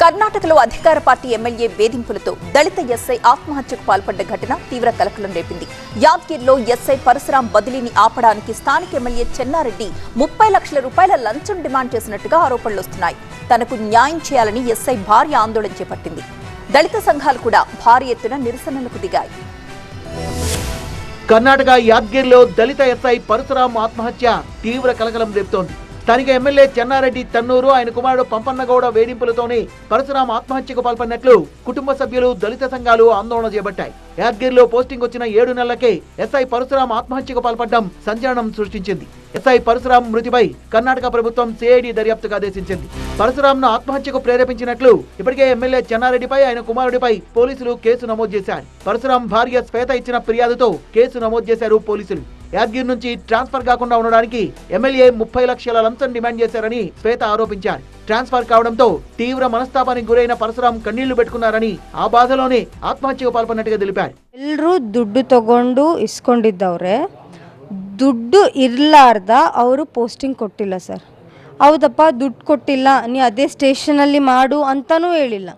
కర్ణాటకలో అధికార party MLA వేధింపులతో దళిత ఎస్ఐ ఆత్మహత్యకు పాల్పడ్డ ఘటన తీవ్ర కలకలం రేపింది. యాద్గిరిలో ఎస్ఐ పరశురాం బదిలీని ఆపడానికి స్థానిక ఎమ్మెల్యే చెన్నారెడ్డి ముప్పై లక్షల రూపాయల లంచం డిమాండ్ చేసినట్టుగా ఆరోపణలు వస్తున్నాయి. తనకు న్యాయం చేయాలని ఎస్ఐ భార్య ఆందోళన చేపట్టింది. దళిత సంఘాలు కూడా భారీ ఎత్తున నిరసనలకు దిగాయి. కర్ణాటక యాద్గిరిలో దళిత ఎస్ఐ పరశురాం ఆత్మహత్య తీవ్ర కలకలం రేపుతోంది. స్థానిక ఎమ్మెల్యే చెన్నారెడ్డి తన్నూరు ఆయన కుమారుడు పంపన్నగౌడ వేధింపులతోనే పరశురాం ఆత్మహత్యకు పాల్పడినట్లు కుటుంబ సభ్యులు దళిత సంఘాలు ఆందోళన చేపట్టాయి. యాద్గిరిలో పోస్టింగ్ వచ్చిన ఏడు నెలలకే ఎస్ఐ పరశురాం ఆత్మహత్యకు పాల్పడడం సంచలనం సృష్టించింది. ఎస్ఐ పరశురాం మృతిపై కర్ణాటక ప్రభుత్వం సిఐడి దర్యాప్తుకు ఆదేశించింది. పరశురాంను ఆత్మహత్యకు ప్రేరేపించినట్లు ఇప్పటికే ఎమ్మెల్యే చెన్నారెడ్డిపై ఆయన కుమారుడిపై పోలీసులు కేసు నమోదు చేశారు. పరశురాం భార్య శ్వేత ఇచ్చిన ఫిర్యాదుతో కేసు నమోదు చేశారు పోలీసులు. యాద్గిరి నుంచి ట్రాన్స్ఫర్ కాకుండా ఉండడానికి ఎమ్మెల్యే ముప్పై లక్షల లంచం డిమాండ్ చేశారని శ్వేత ఆరోపించారు ట్రాన్స్ఫర్ కావడంతో తీవ్ర మనస్తాపానికి గురైన పరశురాం కన్నీళ్లు పెట్టుకున్నారని ఆ బాధలోనే ఆత్మహత్యకు పాల్పడినట్టుగా తెలిపారు ಎಲ್ಲರೂ ದುಡ್ಡು ತಗೊಂಡು ಇಸ್ಕೊಂಡಿದ್ದವ್ರೆ ದುಡ್ಡು ಇರಲಾರ್ದ ಅವರು ಪೋಸ್ಟಿಂಗ್ ಕೊಟ್ಟಿಲ್ಲ ಸರ್ ಹೌದಪ್ಪ ದುಡ್ಡು ಕೊಟ್ಟಿಲ್ಲ ನೀ ಅದೇ ಸ್ಟೇಷನಲ್ಲಿ ಮಾಡು ಅಂತಲೂ ಹೇಳಿಲ್ಲ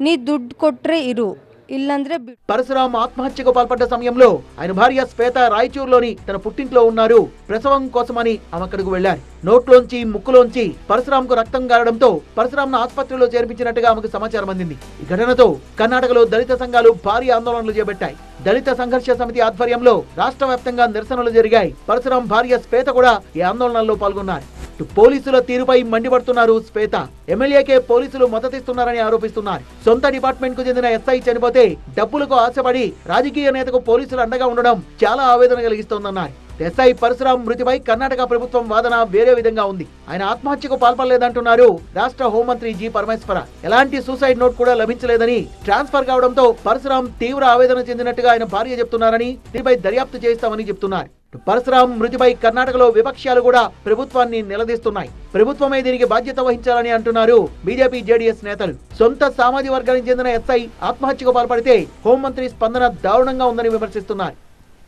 ನೀ ದುಡ್ಡು ಕೊಟ್ಟರೆ ಇರು ఇల్లందరే పరశురామ్ ఆత్మహత్యకు పాల్పడ్డ సమయంలో ఆయన భార్య శ్వేత రాయచూర్లోని తన పుట్టింట్లో ఉన్నారు. ప్రసవం కోసమని ఆమె అక్కడికి వెళ్ళారు నోట్లోంచి ముక్కులోంచి పరశురాంకు రక్తం గారడంతో పరశురామ్ను ఆసుపత్రిలో చేర్పించినట్టుగా ఆమెకు సమాచారం అందింది. ఈ ఘటనతో కర్ణాటకలో దళిత సంఘాలు భారీ ఆందోళనలు చేపట్టాయి. దళిత సంఘర్ష సమితి ఆధ్వర్యంలో రాష్ట్ర వ్యాప్తంగా నిరసనలు జరిగాయి. పరశురాం భార్య శ్వేత కూడా ఈ ఆందోళనల్లో పాల్గొన్నారు. పోలీసుల తీరుపై మండిపడుతున్నారు శ్వేత. ఎమ్మెల్యేకే పోలీసులు మద్దతిస్తున్నారని ఆరోపిస్తున్నారు. సొంత డిపార్ట్మెంట్కు చెందిన ఎస్ఐ చనిపోతే డబ్బులకు ఆశపడి రాజకీయ నేతకు పోలీసులు అండగా ఉండడం చాలా ఆవేదన కలిగిస్తోందన్నారు. ఎస్ఐ పరశురాం మృతిపై కర్ణాటక ప్రభుత్వం వాదన వేరే విధంగా ఉంది. ఆయన ఆత్మహత్యకు పాల్పడలేదంటున్నారు రాష్ట్ర హోంమంత్రి జి పరమేశ్వర. ఎలాంటి సూసైడ్ నోట్ కూడా లభించలేదని ట్రాన్స్ఫర్ కావడంతో పరశురాం తీవ్ర ఆవేదన చెందినట్టుగా ఆయన భార్య చెప్తున్నారని దీనిపై దర్యాప్తు చేస్తామని చెప్తున్నారు. పరశురాం మృతిపై కర్ణాటకలో విపక్షాలు కూడా ప్రభుత్వాన్ని నిలదీస్తున్నాయి. ప్రభుత్వమే దీనికి బాధ్యత వహించాలని అంటున్నారు బీజేపీ జేడీఎస్ నేతలు. సొంత సామాజిక వర్గానికి చెందిన ఎస్ఐ ఆత్మహత్యకు పాల్పడితే హోంమంత్రి స్పందన దారుణంగా ఉందని విమర్శిస్తున్నారు.